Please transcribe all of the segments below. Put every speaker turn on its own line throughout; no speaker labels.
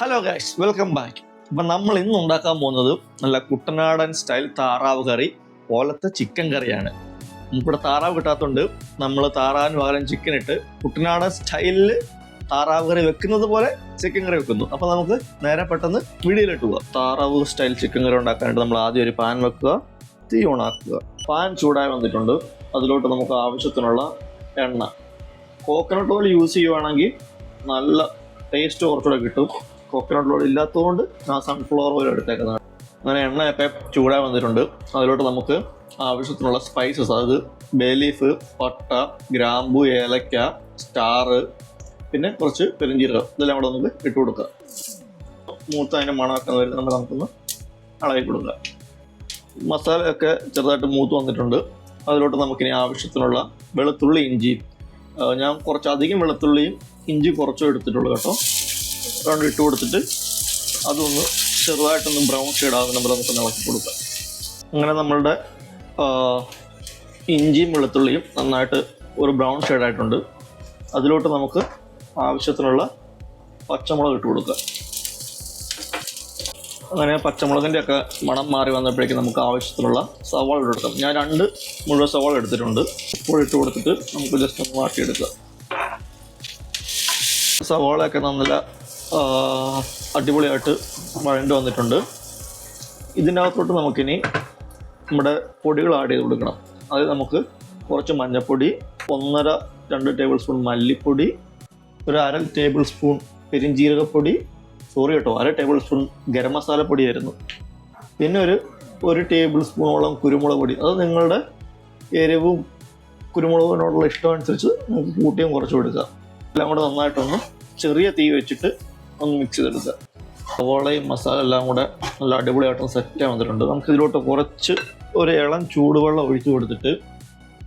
Hello guys welcome back അപ്പം നമ്മൾ ഇന്ന് ഉണ്ടാക്കാൻ പോകുന്നത് നല്ല കുട്ടനാടൻ സ്റ്റൈൽ താറാവ് കറി പോലത്തെ ചിക്കൻ കറിയാണ്. നമുക്കിവിടെ താറാവ് കിട്ടാത്തതുകൊണ്ട് നമ്മൾ താറാവിന് പകരം ചിക്കൻ ഇട്ട് കുട്ടനാടൻ സ്റ്റൈലിൽ താറാവ് കറി വെക്കുന്നത് പോലെ ചിക്കൻ കറി വെക്കുന്നു. അപ്പോൾ നമുക്ക് നേരെ പെട്ടെന്ന് വീഡിയോയിലിട്ട് പോകാം താറാവ് സ്റ്റൈൽ ചിക്കൻ കറി ഉണ്ടാക്കാനായിട്ട് നമ്മൾ ആദ്യം ഒരു പാൻ വെക്കുക തീ ഓണാക്കുക. പാൻ ചൂടായി വന്നിട്ടുണ്ട്. അതിലോട്ട് നമുക്ക് ആവശ്യത്തിനുള്ള എണ്ണ. കോക്കനട്ട് ഓയിൽ യൂസ് ചെയ്യുവാണെങ്കിൽ നല്ല ടേസ്റ്റ് കുറച്ചുകൂടെ കിട്ടും. കോക്കനട്ട് ഓയിൽ ഇല്ലാത്തതുകൊണ്ട് ഞാൻ സൺഫ്ലവർ ഓയിൽ എടുത്തേക്കുന്നതാണ്. അങ്ങനെ എണ്ണയൊക്കെ ചൂടാൻ വന്നിട്ടുണ്ട്. അതിലോട്ട് നമുക്ക് ആവശ്യത്തിനുള്ള സ്പൈസസ് അതായത് ബേലീഫ് പട്ട ഗ്രാമ്പു ഏലക്ക സ്റ്റാറ് പിന്നെ കുറച്ച് പെരിഞ്ചീരകം ഇതെല്ലാം കൂടെ നമുക്ക് ഇട്ട് കൊടുക്കുക മൂത്ത അതിന്റെ മണമൊക്കെ വരുന്ന നമ്മൾ നമുക്കൊന്ന് ഇളകി കൊടുക്കുക മസാലയൊക്കെ ചെറുതായിട്ട് മൂത്ത് വന്നിട്ടുണ്ട്. അതിലോട്ട് നമുക്കിനി ആവശ്യത്തിനുള്ള വെളുത്തുള്ളി ഇഞ്ചി. ഞാൻ കുറച്ച് അധികം വെളുത്തുള്ളിയും ഇഞ്ചി കുറച്ചും എടുത്തിട്ടുള്ളൂ കേട്ടോ. രണ്ട് ഇട്ട് കൊടുത്തിട്ട് അതൊന്ന് ചെറുതായിട്ടൊന്ന് ബ്രൗൺ ഷെയ്ഡ് ആകുന്ന നമ്മൾ നമുക്ക് ഇളക്കി കൊടുക്കാം. അങ്ങനെ നമ്മളുടെ ഇഞ്ചിയും വെളുത്തുള്ളിയും നന്നായിട്ട് ഒരു ബ്രൗൺ ഷെയ്ഡായിട്ടുണ്ട് അതിലോട്ട് നമുക്ക് ആവശ്യത്തിനുള്ള പച്ചമുളക് ഇട്ട് കൊടുക്കുക അങ്ങനെ പച്ചമുളകിന്റെ ഒക്കെ മണം മാറി വന്നപ്പോഴേക്കും നമുക്ക് ആവശ്യത്തിനുള്ള സവാള ഇട്ട് ഞാൻ രണ്ട് മുഴുവൻ സവാള എടുത്തിട്ടുണ്ട്. ഇപ്പോൾ ഇട്ട് കൊടുത്തിട്ട് നമുക്ക് ജസ്റ്റ് ഒന്ന് മാറ്റിയെടുക്കുക സവാളയൊക്കെ നല്ല അടിപൊളിയായിട്ട് വഴണ്ട് വന്നിട്ടുണ്ട്. ഇതിനകത്തോട്ട് നമുക്കിനി നമ്മുടെ പൊടികൾ ആഡ് ചെയ്ത് കൊടുക്കണം. അത് നമുക്ക് കുറച്ച് മഞ്ഞൾപ്പൊടി ഒന്നര രണ്ട് ടേബിൾ സ്പൂൺ മല്ലിപ്പൊടി ഒരു അര ടേബിൾ സ്പൂൺ പെരിഞ്ജീരകപ്പൊടി സോറി കേട്ടോ അര ടേബിൾ സ്പൂൺ ഗരം മസാല പൊടിയായിരുന്നു പിന്നെ ഒരു ഒരു ടേബിൾ സ്പൂണോളം കുരുമുളക് പൊടി. അത് നിങ്ങളുടെ എരിവും കുരുമുളകിനോടുള്ള ഇഷ്ടം അനുസരിച്ച് നമുക്ക് കൂട്ടിയും കുറച്ചും എടുക്കുക എല്ലാം കൂടെ നന്നായിട്ടൊന്ന് ചെറിയ തീ വെച്ചിട്ട് ഒന്ന് മിക്സ് ചെയ്തെടുക്കുക. സവോളയും മസാല എല്ലാം കൂടെ നല്ല അടിപൊളിയായിട്ട് സെറ്റ് വന്നിട്ടുണ്ട്. നമുക്ക് ഇതിലോട്ട് കുറച്ച് ഒരു ഇളം ചൂടുവെള്ളം ഒഴിച്ചു കൊടുത്തിട്ട്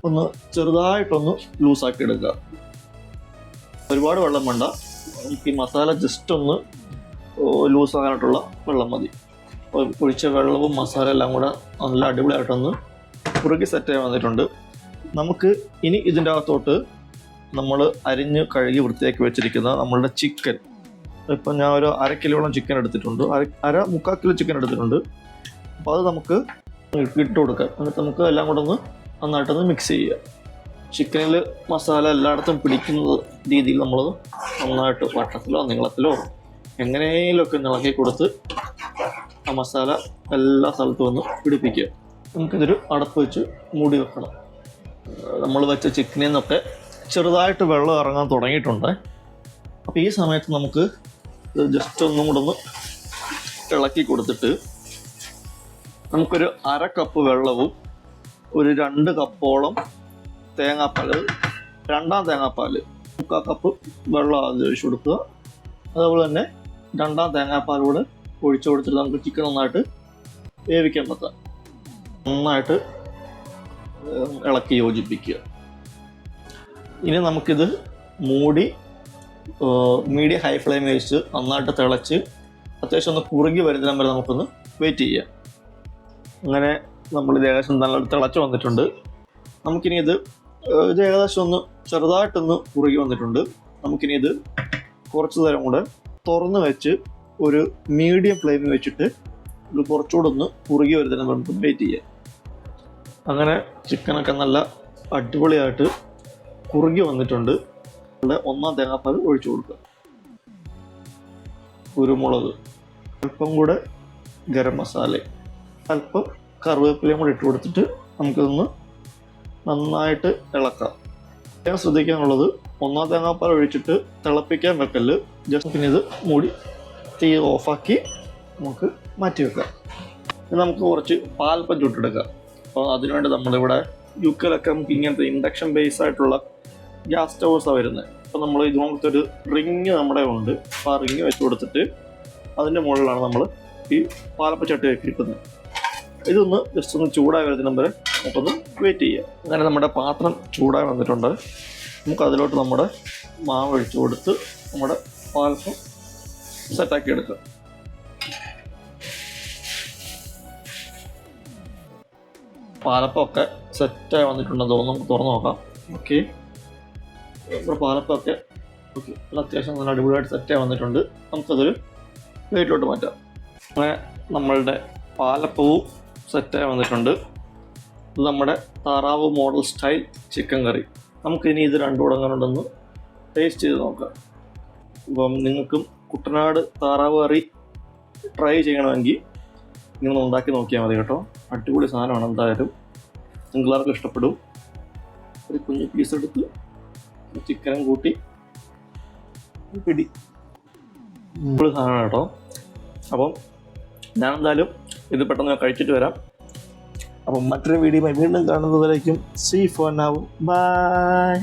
ഒന്ന് ചെറുതായിട്ടൊന്ന് ലൂസാക്കി എടുക്കുക. ഒരുപാട് വെള്ളം വേണ്ട. നമുക്ക് ഈ മസാല ജസ്റ്റ് ഒന്ന് ലൂസാകാനായിട്ടുള്ള വെള്ളം മതി. ഒഴിച്ച വെള്ളവും മസാല എല്ലാം കൂടെ നല്ല അടിപൊളിയായിട്ടൊന്ന് കുറുകി സെറ്റായി വന്നിട്ടുണ്ട്. നമുക്ക് ഇനി ഇതിന്റെ അകത്തോട്ട് നമ്മൾ അരിഞ്ഞ് കഴുകി വൃത്തിയാക്കി വെച്ചിരിക്കുന്ന നമ്മളുടെ ചിക്കൻ ഇപ്പം ഞാൻ ഒരു അര കിലോളം ചിക്കൻ എടുത്തിട്ടുണ്ട്. അര അര മുക്കാൽ കിലോ ചിക്കൻ എടുത്തിട്ടുണ്ട്. അപ്പോൾ അത് നമുക്ക് ഇട്ട് കൊടുക്കാം. എന്നിട്ട് നമുക്ക് എല്ലാം കൂടെ ഒന്ന് നന്നായിട്ടൊന്ന് മിക്സ് ചെയ്യുക. ചിക്കനിൽ മസാല എല്ലായിടത്തും പിടിക്കുന്ന രീതിയിൽ നമ്മൾ നന്നായിട്ട് വട്ടത്തിലോ നീളത്തിലോ എങ്ങനെയെങ്കിലുമൊക്കെ ഇളക്കി കൊടുത്ത് ആ മസാല എല്ലാ സ്ഥലത്തും ഒന്ന് പിടിപ്പിക്കുക. നമുക്കിതൊരു അടപ്പ് വെച്ച് മൂടി വെക്കണം. നമ്മൾ വെച്ച ചിക്കനിൽ നിന്നൊക്കെ ചെറുതായിട്ട് വെള്ളം ഇറങ്ങാൻ തുടങ്ങിയിട്ടുണ്ട്. അപ്പോൾ ഈ സമയത്ത് നമുക്ക് ജസ്റ്റ് ഒന്നും കൂടെ ഒന്ന് ഇളക്കി കൊടുത്തിട്ട് നമുക്കൊരു അര കപ്പ് വെള്ളവും ഒരു രണ്ട് കപ്പോളം തേങ്ങാപ്പാൽ രണ്ടാം തേങ്ങാപ്പാൽ മുക്കാൽ കപ്പ് വെള്ളം ആദ്യം ഒഴിച്ചു കൊടുക്കുക. അതുപോലെ തന്നെ രണ്ടാം തേങ്ങാപ്പാൽ കൂടെ ഒഴിച്ചു കൊടുത്തിട്ട് നമുക്ക് ചിക്കൻ നന്നായിട്ട് വേവിക്കാൻ പറ്റാം നന്നായിട്ട് ഇളക്കി യോജിപ്പിക്കുക. ഇനി നമുക്കിത് മൂടി മീഡിയം ഹൈ ഫ്ലെയിം വെച്ച് നന്നായിട്ട് തിളച്ച് അത്യാവശ്യം ഒന്ന് കുറുകി വരുന്നതിന് വരെ നമുക്കൊന്ന് വെയിറ്റ് ചെയ്യാം. അങ്ങനെ നമ്മൾ ഇത് ഏകദേശം നല്ല തിളച്ച് വന്നിട്ടുണ്ട്. നമുക്കിനി ഇത് ഇത് ഏകദേശം ഒന്ന് ചെറുതായിട്ടൊന്ന് കുറുകി വന്നിട്ടുണ്ട്. നമുക്കിനി ഇത് കുറച്ച് നേരം കൂടെ തുറന്ന് വെച്ച് ഒരു മീഡിയം ഫ്ലെയിമിൽ വെച്ചിട്ട് ഇത് കുറച്ചുകൂടെ ഒന്ന് കുറുകി വരുന്നതിന് വരെ നമുക്ക് വെയിറ്റ് ചെയ്യാം. അങ്ങനെ ചിക്കനൊക്കെ നല്ല അടിപൊളിയായിട്ട് കുറുകി വന്നിട്ടുണ്ട്. ഒന്നാം തേങ്ങാപ്പാൽ ഒഴിച്ചു കൊടുക്കുക. കുരുമുളക് അല്പം കൂടെ ഗരം മസാല അല്പം കറിവേപ്പിലയും കൂടെ ഇട്ട് കൊടുത്തിട്ട് നമുക്കിതൊന്ന് നന്നായിട്ട് ഇളക്കാം. ഞാൻ ശ്രദ്ധിക്കാനുള്ളത് ഒന്നാം തേങ്ങാപ്പാൽ ഒഴിച്ചിട്ട് തിളപ്പിക്കാൻ വെക്കൽ ജസ്റ്റ് പിന്നെ ഇത് മൂടി തീ ഓഫാക്കി നമുക്ക് മാറ്റി വെക്കാം. ഇനി നമുക്ക് കുറച്ച് പാൽപ്പം ചുട്ടെടുക്കാം. അപ്പോൾ അതിനുവേണ്ടി നമ്മളിവിടെ യുക്കലൊക്കെ നമുക്ക് ഇങ്ങനത്തെ ഇൻഡക്ഷൻ ബേസ് ആയിട്ടുള്ള ഗ്യാസ് സ്റ്റൗസാണ് വരുന്നത് അപ്പോൾ നമ്മൾ ഇതുപോലത്തെ ഒരു റിങ് നമ്മുടെ ഉണ്ട് അപ്പോൾ ആ റിങ് വെച്ച് കൊടുത്തിട്ട് അതിന്റെ മുകളിലാണ് നമ്മൾ ഈ പാലപ്പച്ചട്ടി കിട്ടുന്നത് ഇതൊന്ന് ജസ്റ്റ് ഒന്ന് ചൂടായി വരുന്നതിന് വരെ നമുക്കൊന്ന് വെയിറ്റ് ചെയ്യുക അങ്ങനെ നമ്മുടെ പാത്രം ചൂടായി വന്നിട്ടുണ്ട്. നമുക്ക് അതിലോട്ട് നമ്മുടെ മാവ് ഒഴിച്ച് കൊടുത്ത് നമ്മുടെ പാലപ്പം സെറ്റാക്കി എടുക്കാം. പാലപ്പമൊക്കെ സെറ്റായി വന്നിട്ടുണ്ടെന്ന് തോന്നുന്നു. നമുക്ക് തുറന്ന് നോക്കാം. ഓക്കെ നമ്മുടെ പാലപ്പമൊക്കെ ഓക്കെ അത്യാവശ്യം നല്ല അടിപൊളിയായിട്ട് സെറ്റായി വന്നിട്ടുണ്ട്. നമുക്കതൊരു പ്ലേറ്റിലോട്ട് മാറ്റാം. അങ്ങനെ നമ്മളുടെ പാലപ്പവും സെറ്റായി വന്നിട്ടുണ്ട്. ഇത് നമ്മുടെ താറാവ് മോഡൽ സ്റ്റൈൽ ചിക്കൻ കറി നമുക്കിനി ഇത് രണ്ടും ഉണ്ടെന്ന് ടേസ്റ്റ് ചെയ്ത് നോക്കാം. അപ്പം നിങ്ങൾക്കും കുട്ടനാട് താറാവ് കറി ട്രൈ ചെയ്യണമെങ്കിൽ നിങ്ങൾ ഉണ്ടാക്കി നോക്കിയാൽ മതി കേട്ടോ. അടിപൊളി സാധനമാണ് എന്തായാലും. നിങ്ങളാർക്കും ഇഷ്ടപ്പെടും. ഒരു കുഞ്ഞു പീസ് എടുത്ത് ചിക്കനും കൂട്ടി പിടി. സാധനമാണ് കേട്ടോ. അപ്പം ഞാൻ എന്തായാലും ഇത് പെട്ടെന്ന് കഴിച്ചിട്ട് വരാം. അപ്പം മറ്റൊരു വീഡിയോ വീണ്ടും കാണുന്നതുവരേക്കും സീ ഫോർ ആവും ബൈ